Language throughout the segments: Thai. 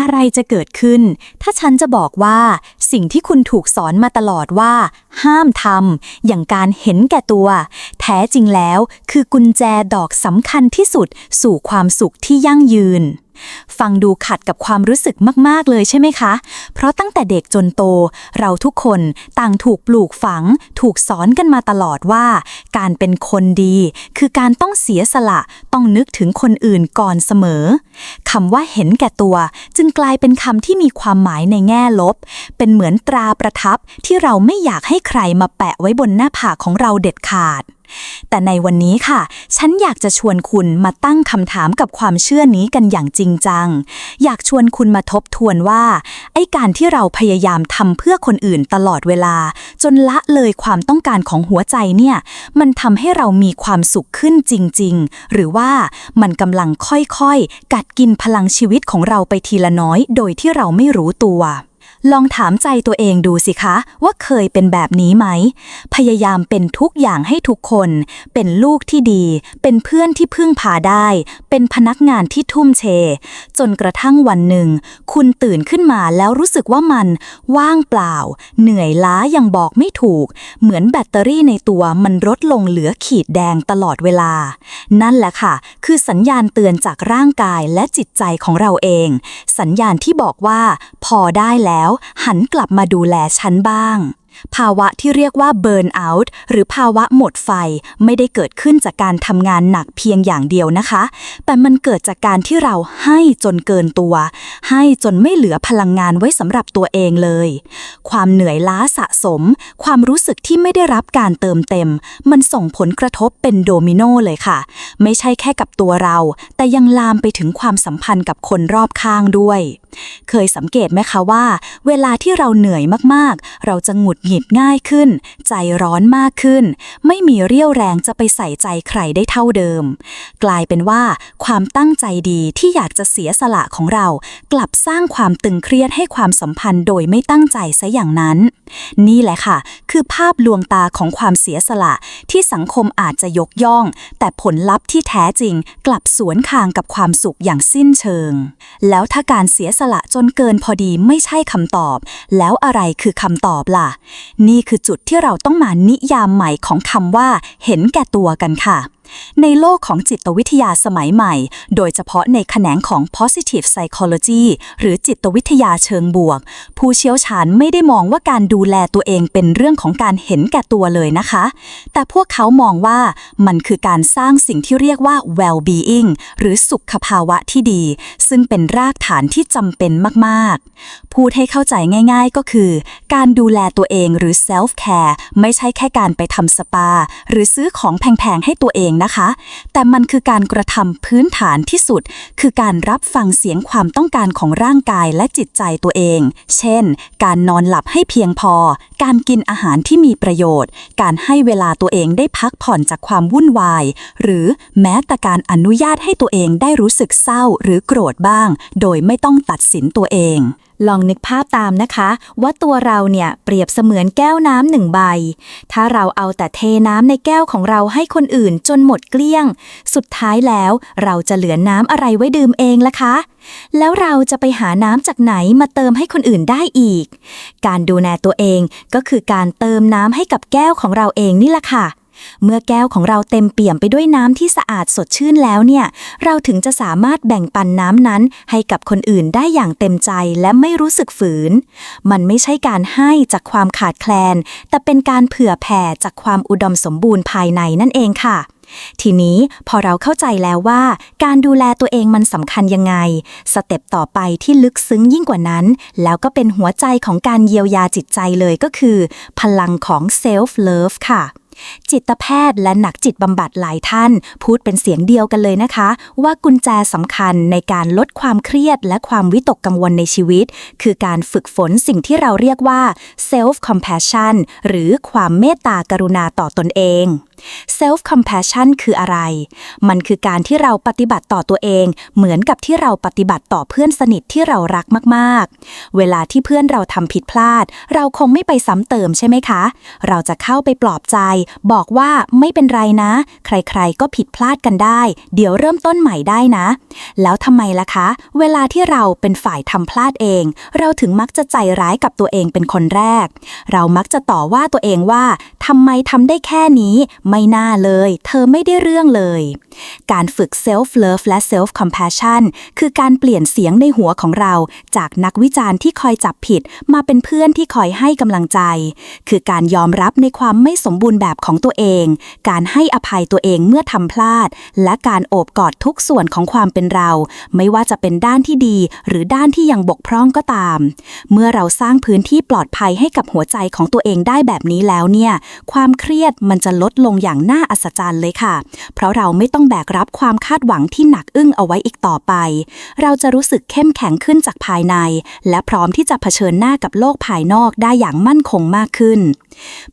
อะไรจะเกิดขึ้น ถ้าฉันจะบอกว่าสิ่งที่คุณถูกสอนมาตลอดว่า ห้ามทำอย่างการเห็นแก่ตัว แท้จริงแล้วคือกุญแจดอกสำคัญที่สุดสู่ความสุขที่ยั่งยืน ฟังดูขัดกับความรู้สึกมาก ๆ เลยใช่ไหมคะ เพราะตั้งแต่เด็กจนโต เราทุกคนต่างถูกปลูกฝัง ถูกสอนกันมาตลอดว่า การเป็นคนดี คือการต้องเสียสละ ต้องนึกถึงคนอื่นก่อนเสมอคำว่าเห็นแก่ตัว จึงกลายเป็นคำที่มีความหมายในแง่ลบ เป็นเหมือนตราประทับที่เราไม่อยากให้ใครมาแปะไว้บนหน้าผากของเราเด็ดขาด แต่ในวันนี้ค่ะ ฉันอยากจะชวนคุณมาตั้งคำถามกับความเชื่อนี้กันอย่างจริงจัง อยากชวนคุณมาทบทวนว่า ไอ้การที่เราพยายามทำเพื่อคนอื่นตลอดเวลา จนละเลยความต้องการของหัวใจเนี่ย มันทำให้เรามีความสุขขึ้นจริง ๆ หรือว่ามันกำลังค่อยๆ กัดกินพลังชีวิตของเราไปทีละน้อย โดยที่เราไม่รู้ตัว ลองถามใจตัวเองดูสิคะว่าเคยเป็นแบบนี้ไหม พยายามเป็นทุกอย่างให้ทุกคน เป็นลูกที่ดี เป็นเพื่อนที่พึ่งพาได้ เป็นพนักงานที่ทุ่มเทจนกระทั่งวันหนึ่ง คุณตื่นขึ้นมาแล้วรู้สึกว่ามัน ว่างเปล่า เหนื่อยล้ายังบอกไม่ถูก เหมือนแบตเตอรี่ในตัวมันลดลงเหลือขีดแดงตลอดเวลา นั่นแหละค่ะ คือสัญญาณเตือนจากร่างกายและจิตใจของเราเอง สัญญาณที่บอกว่า พอได้แล้วหันกลับมาดูแลฉันบ้าง ภาวะที่เรียกว่า burn out หรือภาวะหมดไฟไม่ได้เกิดขึ้นจากการทำงานหนักเพียงอย่างเดียวนะคะ แต่มันเกิดจากการที่เราให้จนเกินตัว ให้จนไม่เหลือพลังงานไว้สำหรับตัวเองเลย ความเหนื่อยล้าสะสม ความรู้สึกที่ไม่ได้รับการเติมเต็ม มันส่งผลกระทบเป็นโดมิโนเลยค่ะ ไม่ใช่แค่กับตัวเรา แต่ยังลามไปถึงความสัมพันธ์กับคนรอบข้างด้วย เคยสังเกตไหมคะว่า เวลาที่เราเหนื่อยมากๆ เราจะหงุดหงิดง่ายขึ้น ใจร้อนมากขึ้น ไม่มีเรี่ยวแรงจะไปใส่ใจใครได้เท่าเดิม กลายเป็นว่า ความตั้งใจดีที่อยากจะเสียสละของเรา กลับสร้างความตึงเครียดให้ความสัมพันธ์โดยไม่ตั้งใจซะอย่างนั้น นี่แหละค่ะ คือภาพลวงตาของความเสียสละที่สังคมอาจจะยกย่อง แต่ผลลัพธ์ที่แท้จริง กลับสวนทางกับความสุขอย่างสิ้นเชิง แล้วถ้าการเสียสละจนเกินพอดีไม่ใช่คำตอบ แล้วอะไรคือคำตอบล่ะนี่คือจุดที่เราต้องมานิยามใหม่ของคำว่า เห็นแก่ตัวกันค่ะ ในโลกของจิตวิทยาสมัยใหม่ โดยเฉพาะในแขนงของ positive psychology หรือจิตวิทยาเชิงบวก ผู้เชี่ยวชาญไม่ได้มองว่าการดูแลตัวเองเป็นเรื่องของการเห็นแก่ตัวเลยนะคะ แต่พวกเขามองว่ามันคือการสร้างสิ่งที่เรียกว่า well being หรือสุขภาวะที่ดี ซึ่งเป็นรากฐานที่จำเป็นมากๆ พูดให้เข้าใจง่ายๆก็คือ การดูแลตัวเองหรือ self care ไม่ใช่แค่การไปทำสปา หรือซื้อของแพงๆให้ตัวเองนะคะ แต่มันคือการกระทำพื้นฐานที่สุด คือการรับฟังเสียงความต้องการของร่างกายและจิตใจตัวเอง เช่น การนอนหลับให้เพียงพอ การกินอาหารที่มีประโยชน์ การให้เวลาตัวเองได้พักผ่อนจากความวุ่นวาย หรือแม้แต่การอนุญาตให้ตัวเองได้รู้สึกเศร้าหรือโกรธบ้าง โดยไม่ต้องตัดสินตัวเอง ลองนึกภาพตามนะคะ ว่าตัวเราเนี่ยเปรียบเสมือนแก้วน้ำหนึ่งใบ ถ้าเราเอาแต่เทน้ำในแก้วของเราให้คนอื่นจนหมดเกลี้ยง สุดท้ายแล้วเราจะเหลือน้ำอะไรไว้ดื่มเองล่ะคะ แล้วเราจะไปหาน้ำจากไหนมาเติมให้คนอื่นได้อีก การดูแลตัวเองก็คือการเติมน้ำให้กับแก้วของเราเองนี่แหละค่ะ เมื่อแก้วของเราเต็มเปี่ยมไปด้วยน้ำที่สะอาดสดชื่นแล้วเนี่ย เราถึงจะสามารถแบ่งปันน้ำนั้นให้กับคนอื่นได้อย่างเต็มใจและไม่รู้สึกฝืน มันไม่ใช่การให้จากความขาดแคลน แต่เป็นการเผื่อแผ่จากความอุดมสมบูรณ์ภายในนั่นเองค่ะทีนี้พอเราเข้าใจแล้วว่า การดูแลตัวเองมันสำคัญยังไง สเต็ปต่อไปที่ลึกซึ้งยิ่งกว่านั้น แล้วก็เป็นหัวใจของการเยียวยาจิตใจเลยก็คือ พลังของ self love ค่ะ จิตแพทย์และนักจิตบำบัดหลายท่าน พูดเป็นเสียงเดียวกันเลยนะคะ ว่ากุญแจสำคัญในการลดความเครียดและความวิตกกังวลในชีวิต คือการฝึกฝนสิ่งที่เราเรียกว่า self compassion หรือความเมตตากรุณาต่อตนเอง self compassion คืออะไร มันคือการที่เราปฏิบัติต่อตัวเอง เหมือนกับที่เราปฏิบัติต่อเพื่อนสนิทที่เรารักมากๆ เวลาที่เพื่อนเราทำผิดพลาด เราคงไม่ไปซ้ำเติมใช่ไหมคะ เราจะเข้าไปปลอบใจ บอกว่าไม่เป็นไรนะ ใครๆก็ผิดพลาดกันได้ เดี๋ยวเริ่มต้นใหม่ได้นะ แล้วทำไมล่ะคะ เวลาที่เราเป็นฝ่ายทำพลาดเอง เราถึงมักจะใจร้ายกับตัวเองเป็นคนแรก เรามักจะต่อว่าตัวเองว่าทำไมทำได้แค่นี้ไม่น่าเลย เธอไม่ได้เรื่องเลย การฝึก self love และ self compassion คือการเปลี่ยนเสียงในหัวของเรา จากนักวิจารณ์ที่คอยจับผิด มาเป็นเพื่อนที่คอยให้กำลังใจ คือการยอมรับในความไม่สมบูรณ์แบบของตัวเอง การให้อภัยตัวเองเมื่อทำพลาด และการโอบกอดทุกส่วนของความเป็นเรา ไม่ว่าจะเป็นด้านที่ดี หรือด้านที่ยังบกพร่องก็ตาม เมื่อเราสร้างพื้นที่ปลอดภัยให้กับหัวใจของตัวเองได้แบบนี้แล้วเนี่ย ความเครียดมันจะลดลงอย่างน่าอัศจรรย์เลยค่ะ เพราะเราไม่ต้องแบกรับความคาดหวังที่หนักอึ้งเอาไว้อีกต่อไป เราจะรู้สึกเข้มแข็งขึ้นจากภายใน และพร้อมที่จะเผชิญหน้ากับโลกภายนอกได้อย่างมั่นคงมากขึ้น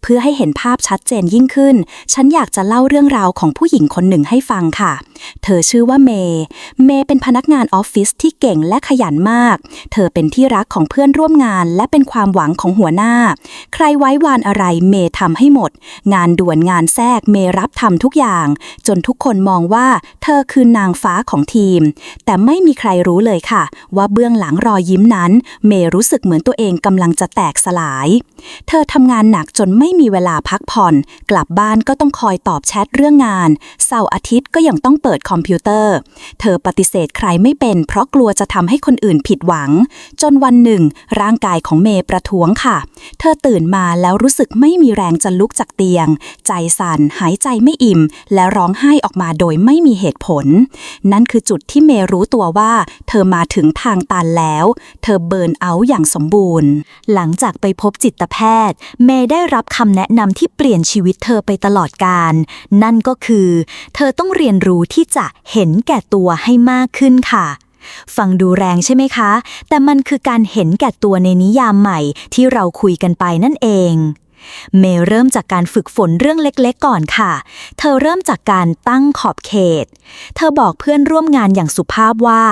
เพื่อให้เห็นภาพชัดเจนยิ่งขึ้น ฉันอยากจะเล่าเรื่องราวของผู้หญิงคนหนึ่งให้ฟังค่ะ เธอชื่อว่าเมย์เมย์เป็นพนักงานออฟฟิศที่เก่งและขยันมาก เธอเป็นที่รักของเพื่อนร่วมงาน และเป็นความหวังของหัวหน้า ใครไว้วานอะไรเมย์ทำให้หมด งานด่วนงานแทรกเมย์รับทำทุกอย่าง จนทุกคนมองว่าเธอคือนางฟ้าของทีม แต่ไม่มีใครรู้เลยค่ะ ว่าเบื้องหลังรอยยิ้มนั้น เมย์รู้สึกเหมือนตัวเองกำลังจะแตกสลาย เธอทำงานหนักจนไม่มีเวลาพักผ่อน กลับบ้านก็ต้องคอยตอบแชทเรื่องงาน เสาร์อาทิตย์ก็ยังต้องเปิดคอมพิวเตอร์ เธอปฏิเสธใครไม่เป็น เพราะกลัวจะทำให้คนอื่นผิดหวัง จนวันหนึ่ง ร่างกายของเมย์ประท้วงค่ะ เธอตื่นมาแล้วรู้สึกไม่มีแรงจะลุกจากเตียง ใจสั่นหายใจไม่อิ่ม และร้องไห้ออกมาโดยไม่มีเหตุผล นั่นคือจุดที่เมย์รู้ตัวว่า เธอมาถึงทางตันแล้ว เธอเบิร์นเอาอย่างสมบูรณ์ หลังจากไปพบจิตแพทย์ เมย์ได้รับคำแนะนำที่เปลี่ยนชีวิตเธอไปตลอดการ นั่นก็คือ เธอต้องเรียนรู้ที่จะเห็นแก่ตัวให้มากขึ้นค่ะฟังดูแรงใช่ไหมคะ แต่มันคือการเห็นแก่ตัวในนิยามใหม่ที่เราคุยกันไปนั่นเอง เมย์เริ่มจากการฝึกฝนเรื่องเล็กๆก่อนค่ะ เธอเริ่มจากการตั้งขอบเขต เธอบอกเพื่อนร่วมงานอย่างสุภาพว่า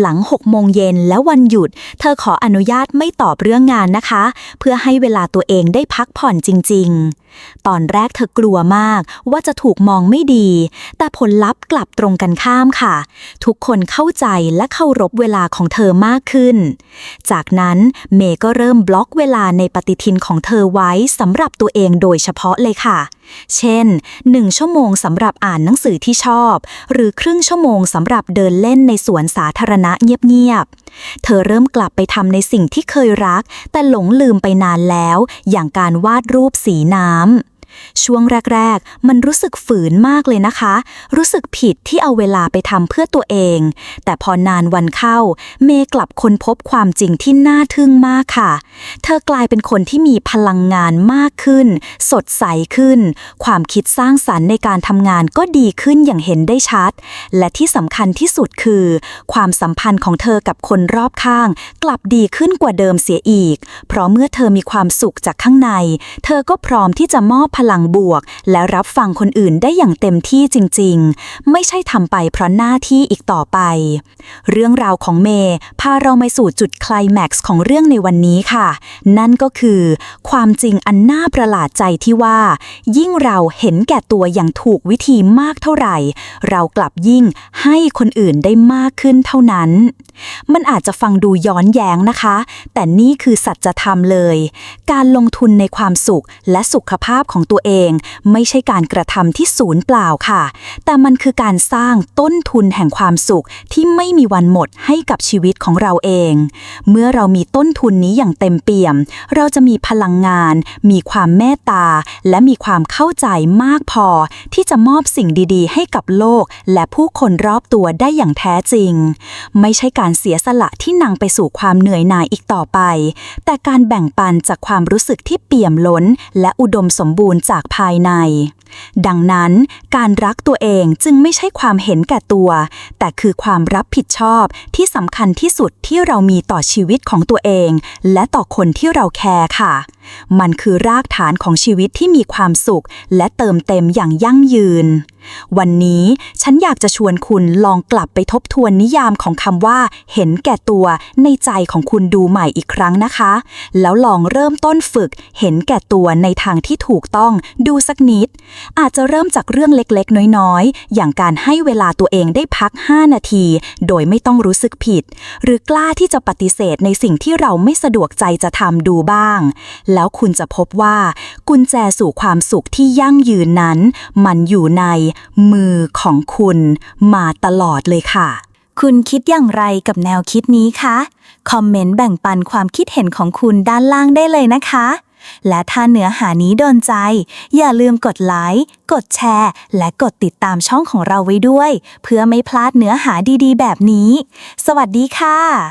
หลัง6โมงเย็นและวันหยุด เธอขออนุญาตไม่ตอบเรื่องงานนะคะ เพื่อให้เวลาตัวเองได้พักผ่อนจริง ๆตอนแรกเธอกลัวมากว่าจะถูกมองไม่ดี แต่ผลลัพธ์กลับตรงกันข้ามค่ะ ทุกคนเข้าใจและเคารพเวลาของเธอมากขึ้น จากนั้นเมย์ก็เริ่มบล็อกเวลาในปฏิทินของเธอไว้สำหรับตัวเองโดยเฉพาะเลยค่ะ เช่น 1 ชั่วโมงสำหรับอ่านหนังสือที่ชอบ หรือครึ่งชั่วโมงสำหรับเดินเล่นในสวนสาธารณะเงียบๆ เธอเริ่มกลับไปทำในสิ่งที่เคยรัก แต่หลงลืมไปนานแล้ว อย่างการวาดรูปสีน้ำ ช่วงแรก ๆ มันรู้สึกฝืนมากเลยนะคะ รู้สึกผิดที่เอาเวลาไปทำเพื่อตัวเอง แต่พอนานวันเข้า เมย์กลับค้นพบความจริงที่น่าทึ่งมากค่ะ เธอกลายเป็นคนที่มีพลังงานมากขึ้น สดใสขึ้น ความคิดสร้างสรรค์ในการทำงานก็ดีขึ้นอย่างเห็นได้ชัด และที่สำคัญที่สุดคือ ความสัมพันธ์ของเธอกับคนรอบข้าง กลับดีขึ้นกว่าเดิมเสียอีก เพราะเมื่อเธอมีความสุขจากข้างใน เธอก็พร้อมที่จะมอบพพลังบวก และรับฟังคนอื่นได้อย่างเต็มที่จริง ๆ ไม่ใช่ทำไปเพราะหน้าที่อีกต่อไป เรื่องราวของเมย์พาเรามาสู่จุดคลแม็กซ์ของเรื่องในวันนี้ค่ะ นั่นก็คือ ความจริงอันน่าประหลาดใจที่ว่า ยิ่งเราเห็นแก่ตัวอย่างถูกวิธีมากเท่าไหร่ เรากลับยิ่งให้คนอื่นได้มากขึ้นเท่านั้น มันอาจจะฟังดูย้อนแย้งนะคะ แต่นี่คือสัจธรรมเลย การลงทุนในความสุขและสุขภาพของตัวเอง ไม่ใช่การกระทำที่ศูนย์เปล่าค่ะ แต่มันคือการสร้างต้นทุนแห่งความสุขที่ไม่มีวันหมดให้กับชีวิตของเราเอง เมื่อเรามีต้นทุนนี้อย่างเต็มเปี่ยม เราจะมีพลังงาน มีความเมตตา และมีความเข้าใจมากพอ ที่จะมอบสิ่งดีๆ ให้กับโลก และผู้คนรอบตัวได้อย่างแท้จริง ไม่ใช่การเสียสละที่นำไปสู่ความเหนื่อยหน่ายอีกต่อไป แต่การแบ่งปันจากความรู้สึกที่เปี่ยมล้น และอุดมสมบูรณ์จากภายใน ดังนั้นการรักตัวเองจึงไม่ใช่ความเห็นแก่ตัว แต่คือความรับผิดชอบที่สำคัญที่สุดที่เรามีต่อชีวิตของตัวเอง และต่อคนที่เราแคร์ค่ะ มันคือรากฐานของชีวิตที่มีความสุข และเติมเต็มอย่างยั่งยืน วันนี้ฉันอยากจะชวนคุณลองกลับไปทบทวนนิยามของคำว่า เห็นแก่ตัวในใจของคุณดูใหม่อีกครั้งนะคะ แล้วลองเริ่มต้นฝึก เห็นแก่ตัวในทางที่ถูกต้องดูสักนิด อาจจะเริ่มจากเรื่องเล็กๆ น้อยๆ อย่างการให้เวลาตัวเองได้พัก 5 นาที โดยไม่ต้องรู้สึกผิด หรือกล้าที่จะปฏิเสธในสิ่งที่เราไม่สะดวกใจจะทำดูบ้าง แแล้วคุณจะพบว่า กุญแจสู่ความสุขที่ยั่งยืนนั้น มันอยู่ในมือของคุณมาตลอดเลยค่ะ คุณคิดอย่างไรกับแนวคิดนี้คะ คอมเมนต์แบ่งปันความคิดเห็นของคุณด้านล่างได้เลยนะคะ และถ้าเนื้อหานี้โดนใจ อย่าลืมกดไลค์ กดแชร์ และกดติดตามช่องของเราไว้ด้วย เพื่อไม่พลาดเนื้อหาดีๆ แบบนี้ สวัสดีค่ะ